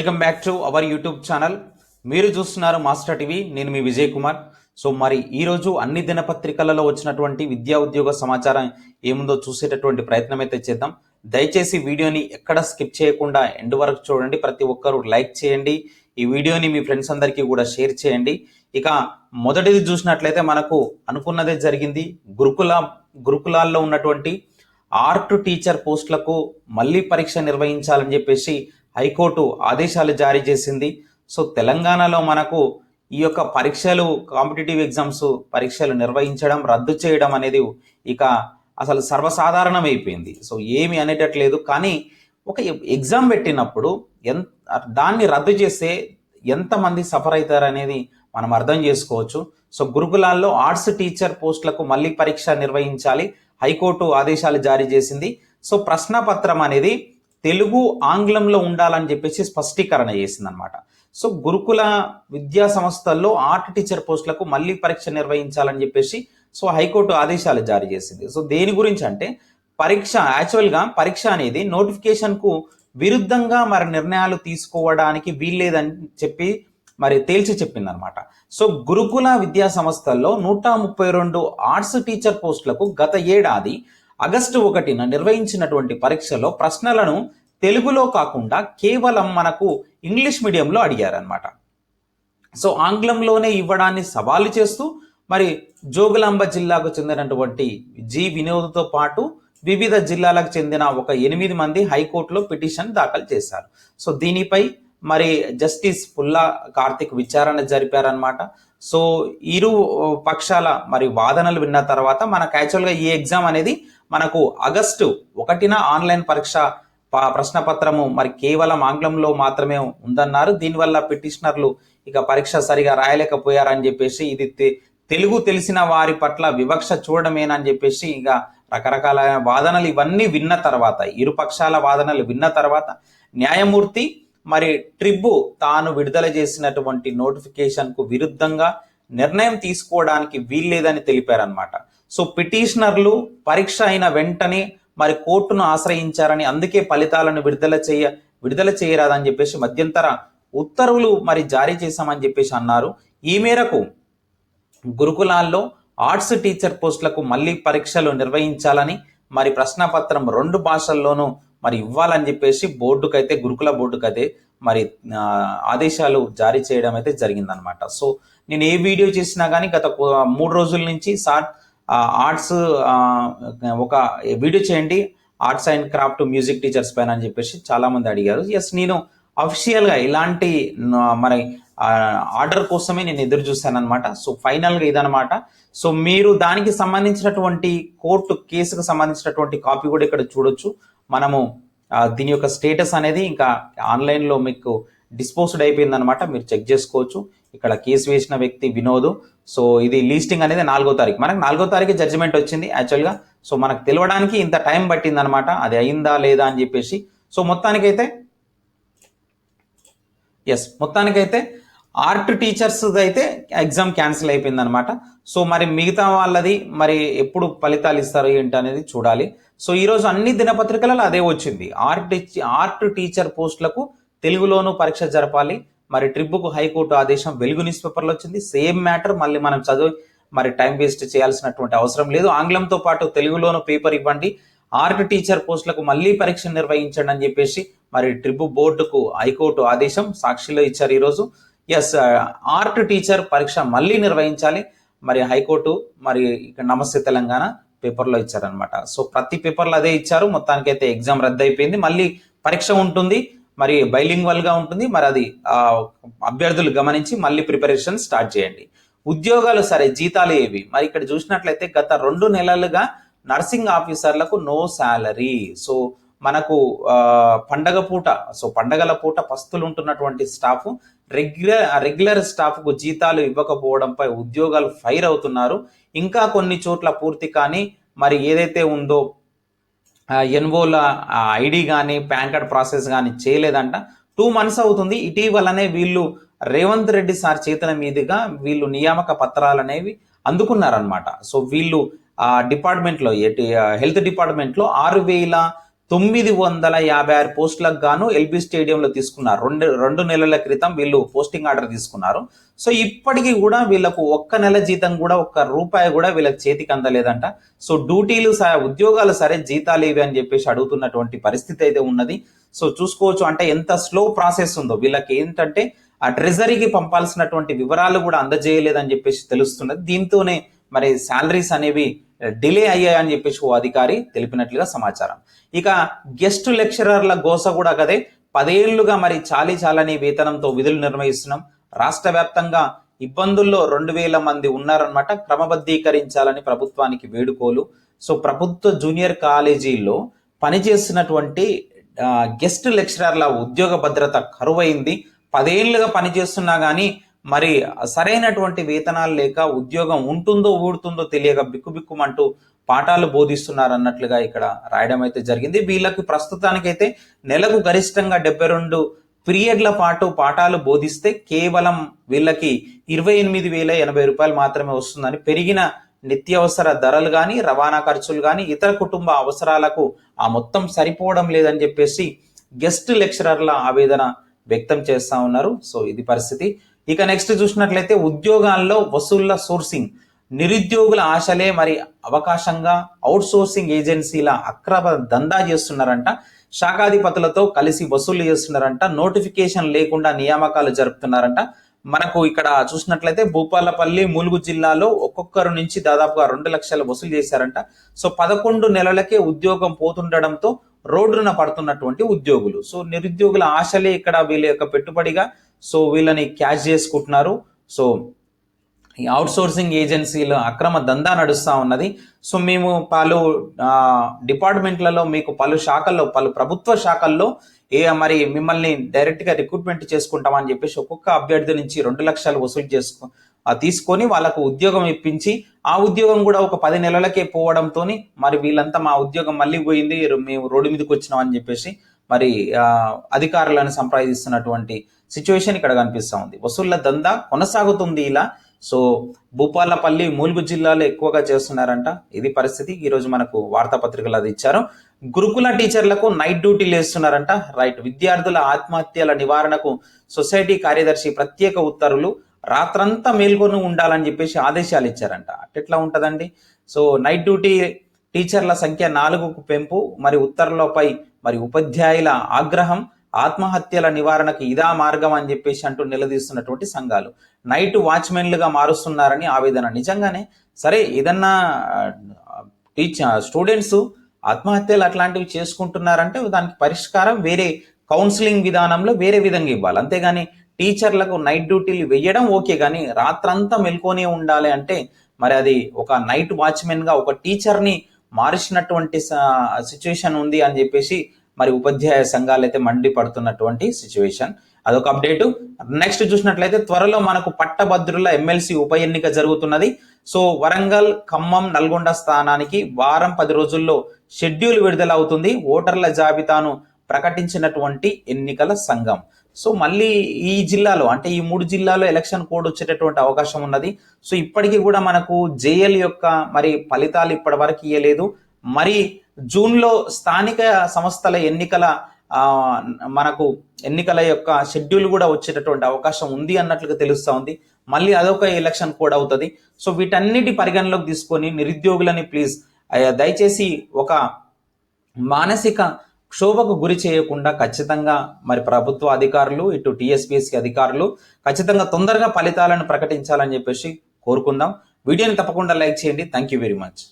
Welcome back to our YouTube channel మీరు చూస్తున్నారు master TV నేను మీ విజయ్ కుమార్. సో మరి ఈరోజు అన్ని దినపత్రికలలో వచ్చినటువంటి విద్యా ఉద్యోగ సమాచారం ఏముందో చూసేటటువంటి ప్రయత్నం అయితే చేద్దాం. దయచేసి వీడియోని ఎక్కడ స్కిప్ చేయకుండా ఎండ్ వరకు చూడండి. ప్రతి ఒక్కరూ లైక్ చేయండి. ఈ వీడియోని మీ ఫ్రెండ్స్ అందరికీ కూడా షేర్ చేయండి. ఇక మొదటిది చూసినట్లయితే మనకు అనుకున్నదే జరిగింది. గురుకుల గురుకులాల్లో ఉన్నటువంటి ఆర్ట్ టీచర్ పోస్టులకు మళ్ళీ పరీక్ష నిర్వహించాలని చెప్పేసి హైకోర్టు ఆదేశాలు జారీ చేసింది. సో తెలంగాణలో మనకు ఈ యొక్క పరీక్షలు కాంపిటేటివ్ ఎగ్జామ్స్ పరీక్షలు నిర్వహించడం రద్దు చేయడం అనేది ఇక అసలు సర్వసాధారణం అయిపోయింది సో ఏమి అనేటట్లేదు. కానీ ఒక ఎగ్జామ్ పెట్టినప్పుడు ఎంత దాన్ని రద్దు చేస్తే ఎంతమంది సఫర్ అవుతారు అనేది మనం అర్థం చేసుకోవచ్చు. సో గురుకులాల్లో ఆర్ట్స్ టీచర్ పోస్టులకు మళ్ళీ పరీక్ష నిర్వహించాలి. హైకోర్టు ఆదేశాలు జారీ చేసింది. సో ప్రశ్నపత్రం అనేది తెలుగు ఆంగ్లంలో ఉండాలని చెప్పేసి స్పష్టీకరణ చేసింది అనమాట సో గురుకుల విద్యా సంస్థల్లో ఆర్ట్ టీచర్ పోస్టులకు మళ్ళీ పరీక్ష నిర్వహించాలని చెప్పేసి సో హైకోర్టు ఆదేశాలు జారీ చేసింది. సో దేని గురించి అంటే పరీక్ష యాక్చువల్గా పరీక్ష అనేది నోటిఫికేషన్కు విరుద్ధంగా మరి నిర్ణయాలు తీసుకోవడానికి వీల్లేదని చెప్పి మరి తేల్చి చెప్పింది అనమాట సో గురుకుల విద్యా సంస్థల్లో నూట ముప్పై రెండు ఆర్ట్స్ టీచర్ పోస్టులకు గత ఏడాది ఆగస్టు ఒకటిన నిర్వహించినటువంటి పరీక్షలో ప్రశ్నలను తెలుగులో కాకుండా కేవలం మనకు ఇంగ్లీష్ మీడియంలో అడిగారనమాట సో ఆంగ్లంలోనే ఇవ్వడాన్ని సవాలు చేస్తూ మరి జోగులాంబ జిల్లాకు చెందినటువంటి జి వినోద్తో పాటు వివిధ జిల్లాలకు చెందిన ఒక ఎనిమిది మంది హైకోర్టులో పిటిషన్ దాఖలు చేశారు. సో దీనిపై మరి జస్టిస్ పుల్లా కార్తిక్ విచారణ జరిపారనమాట సో ఇరు పక్షాల మరి వాదనలు విన్న తర్వాత మనకు యాక్చువల్గా ఈ ఎగ్జామ్ అనేది మనకు ఆగస్టు ఒకటిన ఆన్లైన్ పరీక్ష ప్రశ్నపత్రము మరి కేవలం ఆంగ్లంలో మాత్రమే ఉందన్నారు. దీనివల్ల పిటిషనర్లు ఇక పరీక్ష సరిగా రాయలేకపోయారని చెప్పేసి ఇది తె- తెలుగు తెలిసిన వారి పట్ల వివక్ష చూడడమేనని చెప్పేసి ఇక రకరకాల వాదనలు ఇవన్నీ విన్న తర్వాత ఇరు పక్షాల వాదనలు విన్న తర్వాత న్యాయమూర్తి మరి ట్రిబ్బు తాను విడుదల చేసినటువంటి నోటిఫికేషన్కు విరుద్ధంగా నిర్ణయం తీసుకోవడానికి వీల్లేదని తెలిపారనమాట సో పిటిషనర్లు పరీక్ష అయిన వెంటనే మరి కోర్టును ఆశ్రయించారని అందుకే ఫలితాలను విడుదల చేయ విడుదల చేయరాదని చెప్పేసి మధ్యంతర ఉత్తర్వులు మరి జారీ చేశామని చెప్పేసి అన్నారు. ఈ మేరకు గురుకులాల్లో ఆర్ట్స్ టీచర్ పోస్టులకు మళ్ళీ పరీక్షలు నిర్వహించాలని మరి ప్రశ్నపత్రం రెండు భాషల్లోనూ మరి ఇవ్వాలని చెప్పేసి బోర్డుకైతే గురుకుల బోర్డుకైతే మరి ఆదేశాలు జారీ చేయడం అయితే జరిగిందనమాట సో నేను ఏ వీడియో చేసినా కానీ గత మూడు రోజుల నుంచి సార్ ఆర్ట్స్ ఒక వీడియో చేయండి. Arts and craft music teachers పైన అని చెప్పేసి చాలా మంది అడిగారు. ఎస్ నేను అఫీషియల్గా ఇలాంటి మరి ఆర్డర్ కోసమే నేను ఎదురు చూశాను అనమాట సో ఫైనల్గా ఇదనమాట సో మీరు దానికి సంబంధించినటువంటి కోర్టు కేసుకు సంబంధించినటువంటి కాపీ కూడా ఇక్కడ చూడొచ్చు. మనము దీని యొక్క స్టేటస్ అనేది ఇంకా ఆన్లైన్లో మీకు డిస్పోజ్డ్ అయిపోయింది అనమాట మీరు చెక్ చేసుకోవచ్చు. ఇక్కడ కేసు వేసిన వ్యక్తి వినోద్. సో ఇది లీస్టింగ్ అనేది నాలుగో తారీఖు. మనకు నాలుగో తారీఖు జడ్జిమెంట్ వచ్చింది యాక్చువల్గా సో మనకు తెలియడానికి ఇంత టైం పట్టిందనమాట అది అయిందా లేదా అని చెప్పేసి. సో మొత్తానికైతే ఎస్ మొత్తానికైతే ఆర్ట్ టీచర్స్ అయితే ఎగ్జామ్ క్యాన్సిల్ అయిపోయింది అనమాట సో మరి మిగతా వాళ్ళది మరి ఎప్పుడు ఫలితాలు ఇస్తారు ఏంటి అనేది చూడాలి. సో ఈరోజు అన్ని దినపత్రికలలో అదే వచ్చింది. ఆర్ట్ ఆర్ట్ టీచర్ పోస్టులకు తెలుగులోనూ పరీక్ష జరపాలి. మరి ట్రిప్పుకు హైకోర్టు ఆదేశం వెలుగు న్యూస్ పేపర్లో వచ్చింది. సేమ్ మ్యాటర్ మళ్ళీ మనం చదివి మరి టైం వేస్ట్ చేయాల్సినటువంటి అవసరం లేదు. ఆంగ్లంతో పాటు తెలుగులోనూ పేపర్ ఇవ్వండి. ఆర్ట్ టీచర్ పోస్టులకు మళ్ళీ పరీక్ష నిర్వహించండి అని చెప్పేసి మరి ట్రిప్ బోర్డుకు హైకోర్టు ఆదేశం సాక్షిలో ఇచ్చారు ఈరోజు. ఎస్ uh, ఆర్ట్ టీచర్ పరీక్ష మళ్ళీ నిర్వహించాలి. మరి హైకోర్టు మరి ఇక్కడ నమస్తే తెలంగాణ. పేపర్లో ఇచ్చారనమాట సో ప్రతి పేపర్లో అదే ఇచ్చారు. మొత్తానికైతే ఎగ్జామ్ రద్దు అయిపోయింది మళ్ళీ పరీక్ష ఉంటుంది. మరి బైలింగ్వల్గా ఉంటుంది. మరి అది అభ్యర్థులు గమనించి మళ్ళీ ప్రిపరేషన్ స్టార్ట్ చేయండి. ఉద్యోగాలు సరే జీతాలు ఏవి? మరి ఇక్కడ చూసినట్లయితే గత రెండు నెలలుగా నర్సింగ్ ఆఫీసర్లకు నో శాలరీ సో మనకు పండగ పూట సో పండగల పూట పస్తులు ఉంటున్నటువంటి స్టాఫ్ రెగ్యులర్ రెగ్యులర్ స్టాఫ్కు జీతాలు ఇవ్వకపోవడంపై ఉద్యోగాలు ఫైర్ అవుతున్నారు. ఇంకా కొన్ని చోట్ల పూర్తి కానీ మరి ఏదైతే ఉందో ఎన్వోల ఐడి కానీ పాన్ కార్డ్ ప్రాసెస్ కానీ చేయలేదంట. టూ మంత్స్ అవుతుంది. ఇటీవలనే వీళ్ళు రేవంత్ రెడ్డి సార్ చేతన మీదుగా వీళ్ళు నియామక పత్రాలు అనేవి అందుకున్నారనమాట సో వీళ్ళు డిపార్ట్మెంట్లో డిపార్ట్మెంట్లో హెల్త్ డిపార్ట్మెంట్లో ఆరు వేల తొమ్మిది వందల యాభై ఆరు పోస్టులకు గాను ఎల్బీ స్టేడియంలో తీసుకున్నారు. రెండు రెండు నెలల క్రితం వీళ్ళు పోస్టింగ్ ఆర్డర్ తీసుకున్నారు. సో ఇప్పటికీ కూడా వీళ్ళకు ఒక్క నెల జీతం కూడా ఒక్క రూపాయి కూడా వీళ్ళకి చేతికి అందలేదంట. సో డ్యూటీలు స ఉద్యోగాలు సరే జీతాలు ఇవి అని చెప్పేసి అడుగుతున్నటువంటి పరిస్థితి అయితే ఉన్నది. సో చూసుకోవచ్చు అంటే ఎంత స్లో ప్రాసెస్ ఉందో. వీళ్ళకి ఏంటంటే ఆ ట్రెజరీకి పంపాల్సినటువంటి వివరాలు కూడా అందజేయలేదని చెప్పేసి తెలుస్తున్నది. దీంతోనే మరి శాలరీస్ అనేవి డిలే అయ్యాయని చెప్పేసి ఓ అధికారి తెలిపినట్లుగా సమాచారం. ఇక గెస్ట్ లెక్చరర్ల గోస కూడా కదే పదేళ్ళుగా మరి చాలీ చాలని వేతనంతో విధులు నిర్వహిస్తున్నాం. రాష్ట్ర వ్యాప్తంగా ఇబ్బందుల్లో రెండు వేల మంది ఉన్నారనమాట క్రమబద్ధీకరించాలని ప్రభుత్వానికి వేడుకోలు. సో ప్రభుత్వ జూనియర్ కాలేజీల్లో పనిచేస్తున్నటువంటి గెస్ట్ లెక్చరర్ల ఉద్యోగ భద్రత కరువైంది. పదేళ్ళుగా పనిచేస్తున్నా కానీ మరి సరైనటువంటి వేతనాలు లేక ఉద్యోగం ఉంటుందో ఊడుతుందో తెలియక బిక్కుబిక్కుమంటూ పాఠాలు బోధిస్తున్నారు అన్నట్లుగా ఇక్కడ రాయడం అయితే జరిగింది. వీళ్ళకి ప్రస్తుతానికైతే నెలకు గరిష్టంగా డెబ్బై రెండు పీరియడ్ల పాటు పాఠాలు బోధిస్తే కేవలం వీళ్ళకి ఇరవై ఎనిమిది వేల ఎనభై రూపాయలు మాత్రమే వస్తుందని పెరిగిన నిత్యావసర ధరలు కానీ రవాణా ఖర్చులు కానీ ఇతర కుటుంబ అవసరాలకు ఆ మొత్తం సరిపోవడం లేదని చెప్పేసి గెస్ట్ లెక్చరర్ల ఆవేదన వ్యక్తం చేస్తా ఉన్నారు. సో ఇది పరిస్థితి. ఇక నెక్స్ట్ చూసినట్లయితే ఉద్యోగాల్లో వసూళ్ళ సోర్సింగ్ నిరుద్యోగుల ఆశలే మరి అవకాశంగా అవుట్ సోర్సింగ్ ఏజెన్సీల అక్రమ దందా చేస్తున్నారంట. శాఖాధిపతులతో కలిసి వసూలు చేస్తున్నారంట. నోటిఫికేషన్ లేకుండా నియామకాలు జరుపుతున్నారంట. మనకు ఇక్కడ చూసినట్లయితే భూపాలపల్లి ములుగు జిల్లాలో ఒక్కొక్కరు నుంచి దాదాపుగా రెండు లక్షలు వసూలు చేశారంట. సో పదకొండు నెలలకే ఉద్యోగం పోతుండడంతో రోడ్డున పడుతున్నటువంటి ఉద్యోగులు. సో నిరుద్యోగుల ఆశలే ఇక్కడ వీళ్ళ యొక్క పెట్టుబడిగా సో వీళ్ళని క్యాష్ చేసుకుంటున్నారు. సో ఈ అవుట్ సోర్సింగ్ ఏజెన్సీలు అక్రమ దందా నడుస్తూ ఉన్నది. సో మేము పలు డిపార్ట్మెంట్లలో మీకు పలు శాఖల్లో పలు ప్రభుత్వ శాఖల్లో ఏ మరి మిమ్మల్ని డైరెక్ట్గా రిక్రూట్మెంట్ చేసుకుంటామని చెప్పేసి ఒక్కొక్క అభ్యర్థి నుంచి రెండు లక్షలు వసూలు చేసుకో తీసుకొని వాళ్ళకు ఉద్యోగం ఇప్పించి ఆ ఉద్యోగం కూడా ఒక పది నెలలకే పోవడంతో మరి వీళ్ళంతా మా ఉద్యోగం మళ్ళీ పోయింది మేము రోడ్డు మీదకి వచ్చినాం అని చెప్పేసి మరి అధికారులను సంప్రదిస్తున్నటువంటి సిచ్యువేషన్ ఇక్కడ కనిపిస్తూ ఉంది. వసూళ్ళ దందా కొనసాగుతుంది ఇలా. సో భూపాలపల్లి మూలుగు జిల్లాలో ఎక్కువగా చేస్తున్నారంట. ఇది పరిస్థితి. ఈరోజు మనకు వార్తాపత్రికలు అది ఇచ్చారు. గురుకుల టీచర్లకు నైట్ డ్యూటీలు వేస్తున్నారంట. రైట్ విద్యార్థుల ఆత్మహత్యల నివారణకు సొసైటీ కార్యదర్శి ప్రత్యేక ఉత్తర్వులు రాత్రంతా మేల్కొని ఉండాలని చెప్పేసి ఆదేశాలు ఇచ్చారంట. అట్లా ఉంటుందండి? సో నైట్ డ్యూటీ టీచర్ల సంఖ్య నాలుగుకు పెంపు. మరి ఉత్తర్వులపై మరి ఉపాధ్యాయుల ఆగ్రహం ఆత్మహత్యల నివారణకు ఇదా మార్గం అని చెప్పేసి అంటూ నిలదీస్తున్నటువంటి సంఘాలు. నైట్ వాచ్మెన్లుగా మారుస్తున్నారని ఆవేదన. నిజంగానే సరే ఏదన్నా టీచర్ స్టూడెంట్స్ ఆత్మహత్యలు అట్లాంటివి చేసుకుంటున్నారంటే దానికి పరిష్కారం వేరే కౌన్సిలింగ్ విధానంలో వేరే విధంగా ఇవ్వాలి. అంతేగాని టీచర్లకు నైట్ డ్యూటీలు వేయడం ఓకే కానీ రాత్రంతా మెల్కొనే ఉండాలి అంటే మరి అది ఒక నైట్ వాచ్మెన్గా ఒక టీచర్ని మార్చినటువంటి సిచ్యువేషన్ ఉంది అని చెప్పేసి మరి ఉపాధ్యాయ సంఘాలు అయితే మండిపడుతున్నటువంటి సిచ్యువేషన్ అదొక అప్డేట్ నెక్స్ట్ చూసినట్లయితే త్వరలో మనకు పట్టభద్రుల ఎమ్మెల్సీ ఉప ఎన్నిక జరుగుతున్నది. సో వరంగల్ ఖమ్మం నల్గొండ స్థానానికి వారం పది రోజుల్లో షెడ్యూల్ విడుదల అవుతుంది ఓటర్ల జాబితాను ప్రకటించినటువంటి ఎన్నికల సంఘం. సో మళ్ళీ ఈ జిల్లాలో అంటే ఈ మూడు జిల్లాలో ఎలక్షన్ కోడ్ వచ్చేటటువంటి అవకాశం ఉన్నది. సో ఇప్పటికీ కూడా మనకు జేఎల్ యొక్క మరి ఫలితాలు ఇప్పటి వరకు ఇవ్వలేదు మరి జూన్లో స్థానిక సంస్థల ఎన్నికల మనకు ఎన్నికల యొక్క షెడ్యూల్ కూడా వచ్చేటటువంటి అవకాశం ఉంది అన్నట్లుగా తెలుస్తూ ఉంది. మళ్ళీ అదొక ఎలక్షన్ కోడ్ అవుతుంది. సో వీటన్నిటి పరిగణలోకి తీసుకొని నిరుద్యోగులని ప్లీజ్ దయచేసి ఒక మానసిక క్షోభకు గురి చేయకుండా ఖచ్చితంగా మరి ప్రభుత్వ అధికారులు ఇటు టీఎస్పీఎస్సీ అధికారులు ఖచ్చితంగా తొందరగా ఫలితాలను ప్రకటించాలని చెప్పేసి కోరుకుందాం. వీడియోని తప్పకుండా లైక్ చేయండి. Thank you very much